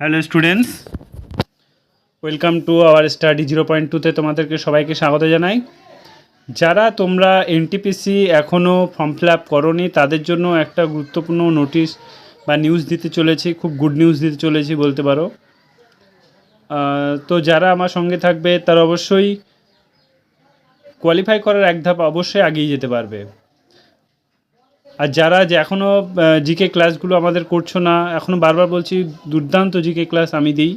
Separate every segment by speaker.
Speaker 1: Hello students welcome to our study zero point টুতে তোমাদেরকে সবাইকে স্বাগত জানাই। যারা তোমরা এনটিপিসি এখনও ফর্ম ফিল আপ করনি, তাদের জন্য একটা গুরুত্বপূর্ণ নোটিশ বা নিউজ দিতে চলেছি, খুব গুড নিউজ দিতে চলেছি বলতে পারো। তো যারা আমার সঙ্গে থাকবে, তারা অবশ্যই কোয়ালিফাই করার এক ধাপ অবশ্যই এগিয়ে যেতে পারবে। আর যারা যে এখনও জিকে ক্লাসগুলো আমাদের করছ না এখনও বারবার বলছি, দুর্দান্ত জিকে ক্লাস আমি দিই,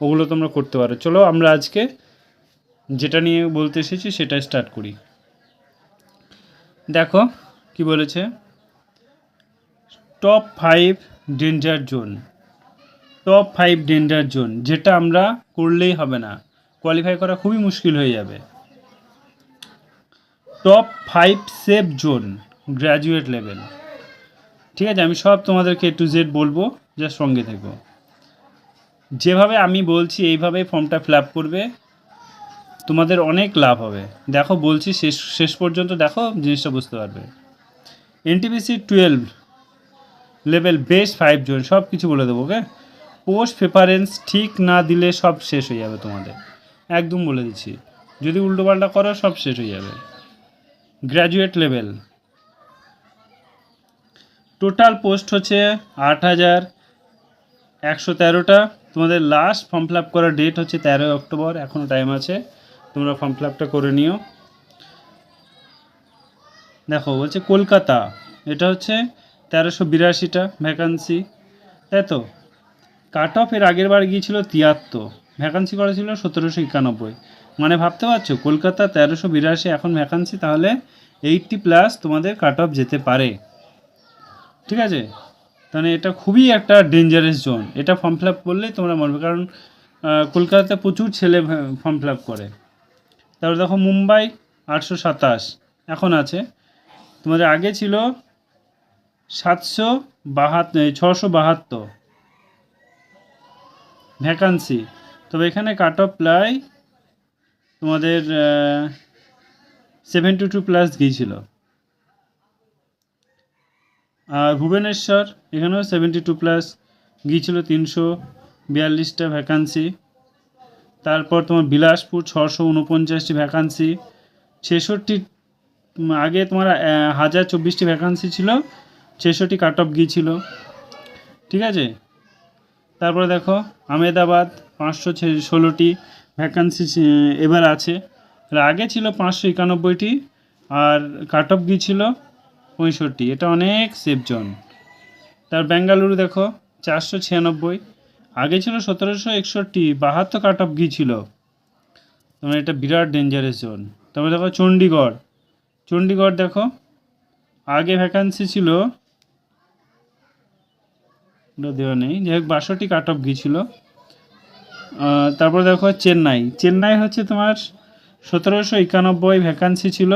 Speaker 1: ওগুলো তোমরা করতে পারো। চলো আমরা আজকে যেটা নিয়ে বলতে এসেছি সেটা স্টার্ট করি। দেখো, কি বলেছে? Top five danger zone top five danger zone যেটা আমরা করলেই হবে না। কোয়ালিফাই করা খুবই মুশকিল হয়ে যাবে। Top five safe zone graduate level ঠিক আছে, আমি সব তোমাদেরকে টু জেড বলব জাস্ট সঙ্গে থেকো। যেভাবে আমি বলছি এইভাবে ফর্মটা ফিল করবে। তোমাদের অনেক লাভ হবে। দেখো, বলছি শেষ শেষ পর্যন্ত দেখো, জিনিসটা বুঝতে পারবে। NTPC twelve level best five zone সব কিছু বলে দেবো ওকে পোস্ট প্রেফারেন্স ঠিক না দিলে সব শেষ হয়ে যাবে তোমাদের। একদম বলে দিচ্ছি। যদি উল্টোপাল্টা করো, সব শেষ হয়ে যাবে। গ্র্যাজুয়েট লেভেল টোটাল পোস্ট হচ্ছে আট হাজার একশো তেরোটা। তোমাদের লাস্ট ফর্ম ফিল আপ করার ডেট হচ্ছে তেরোই অক্টোবর এখনও টাইম আছে। তোমরা ফর্ম ফিল আপটা করে নিও। দেখো, বলছে কলকাতা, এটা হচ্ছে তেরোশো বিরাশিটা ভ্যাকান্সি তাই তো? কাট অফ আগের বার গিয়েছিল তিয়াত্তর ভ্যাকান্সি করা ছিল সতেরোশো একানব্বই। মানে ভাবতে পারছ, কলকাতা তেরোশো বিরাশি এখন ভ্যাকান্সি তাহলে এইটটি প্লাস তোমাদের কাট অফ যেতে পারে। ঠিক আছে? তাহলে এটা খুবই একটা ডেঞ্জারাস জোন এটা ফর্ম ফিল আপ করলেই তোমরা মরবে। কারণ কলকাতাতে প্রচুর ছেলে ফর্ম ফিল আপ করে। তারপর দেখো মুম্বাই আটশো সাতাশ, এখন আছে। তোমাদের আগে ছিল সাতশো বাহাত্তর ছশো বাহাত্তর। ভ্যাকান্সি তবে এখানে কাট অফ প্রায় তোমাদের সেভেন্টি টু প্লাস গিয়েছিল। আর ভুবনেশ্বর, এখানেও সেভেন্টি টু প্লাস গিয়েছিল তিনশো বিয়াল্লিশটা ভ্যাকান্সি তারপর তোমার বিলাসপুর, ছশো উনপঞ্চাশটি ভ্যাকান্সি ছেষট্টি আগে তোমার হাজার চব্বিশটি ভ্যাকান্সি ছিল, ছেষট্টি কাট অফ গিয়েছিল। ঠিক আছে? তারপরে দেখো আমেদাবাদ পাঁচশো ষোলোটি ভ্যাকান্সি এবার আছে। আগে ছিল পাঁচশো একানব্বইটি, আর কাট অফ গিয়েছিল পঁয়ষট্টি, এটা অনেক সেফ জোন তার বেঙ্গালুরু দেখো, চারশো ছিয়ানব্বই, আগে ছিল সতেরোশো একষট্টি, বাহাত্তর কাট অফ গিয়েছিল তোমার এটা বিরাট ডেঞ্জারাস জোন তারপরে দেখো চণ্ডীগড় চণ্ডীগড় দেখো, আগে ভ্যাকান্সি ছিল দেওয়া নেই, যাই হোক, বাষট্টি কাট অফ গিয়েছিল তারপর দেখো চেন্নাই চেন্নাই হচ্ছে তোমার সতেরোশো একানব্বই ভ্যাকান্সি ছিল,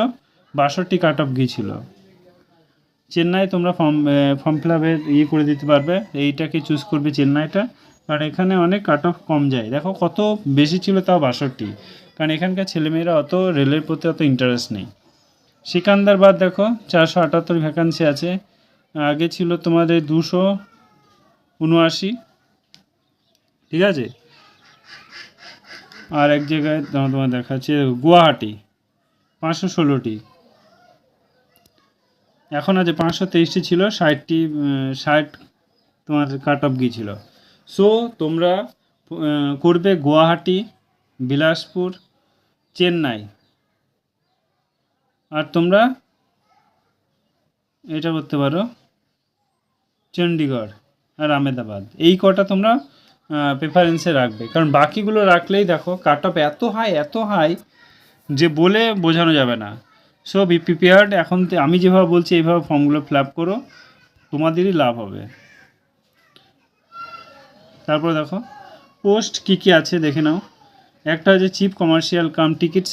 Speaker 1: বাষট্টি কাট অফ গিয়েছিল চেন্নাই তোমরা ফর্ম ফর্ম ফিল আপের ইয়ে করে দিতে পারবে। এইটাকে চুজ করবে চেন্নাইটা। কারণ এখানে অনেক কাট অফ কম যায়। দেখো কত বেশি ছিল তাও বাষট্টি। কারণ এখানকার ছেলেমেয়েরা অত রেলের প্রতি অত ইন্টারেস্ট নেই। সিকান্দারবাদ দেখো, চারশো আটাত্তর ভ্যাকান্সি আছে। আগে ছিল তোমাদের দুশো উনআশি। ঠিক আছে? আর এক জায়গায় তোমার দেখাচ্ছে, গুয়াহাটি, পাঁচশো ষোলোটি। এখন আছে পাঁচশো তেইশটি ছিল, ষাটটি ষাট তোমার কাট অফ গিয়েছিল সো তোমরা করবে গুয়াহাটি, বিলাসপুর, চেন্নাই। আর তোমরা এটা করতে পারো চণ্ডীগড় আর আমেদাবাদ এই কটা তোমরা প্রেফারেন্সে রাখবে। কারণ বাকিগুলো রাখলেই দেখো কাট অফ এত হাই এত হাই যে বলে বোঝানো যাবে না। সো বি প্রিপেয়ার্ড এখন আমি যেভাবে বলছি, এইভাবে ফর্মগুলো ফিল আপ করো। তোমাদেরই লাভ হবে। তারপর দেখো পোস্ট কী কী আছে দেখে নাও। একটা হচ্ছে chief commercial cum ticket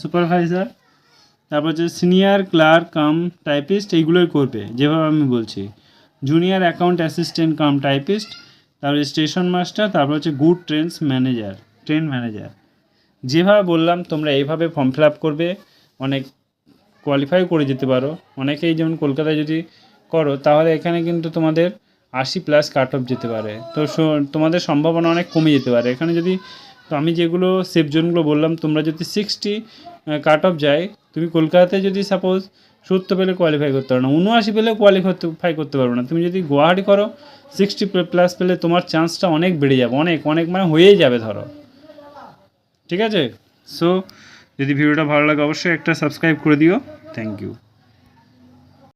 Speaker 1: supervisor তারপর হচ্ছে সিনিয়র ক্লার্ক কাম টাইপিস্ট এইগুলোই করবে, যেভাবে আমি বলছি। Junior account assistant cum typist তারপরে স্টেশন মাস্টার তারপর হচ্ছে good trains manager train manager যেভাবে বললাম, তোমরা এইভাবে ফর্ম ফিল আপ করবে। অনেক কোয়ালিফাই করে যেতে পারো। অনেকেই যেমন কলকাতায় যদি করো, তাহলে এখানে কিন্তু তোমাদের আশি প্লাস কাট অফ যেতে পারে। তো তোমাদের সম্ভাবনা অনেক কমে যেতে পারে। এখানে যদি, তো আমি যেগুলো সেফ জোনগুলো বললাম, তোমরা যদি সিক্সটি কাট অফ যায়, তুমি কলকাতাতে যদি সাপোজ সত্তর পেলে কোয়ালিফাই করতে পারো না, উনআশি পেলে কোয়ালিফাই করতে পারবে না। তুমি যদি গুয়াহাটি করো সিক্সটি প্লাস পেলে তোমার চান্সটা অনেক বেড়ে যাবে, অনেক অনেক মানে হয়েই যাবে ধরো। ঠিক আছে? সো যদি ভিডিওটা ভালো লাগে অবশ্যই একটা সাবস্ক্রাইব করে দিও। Thank you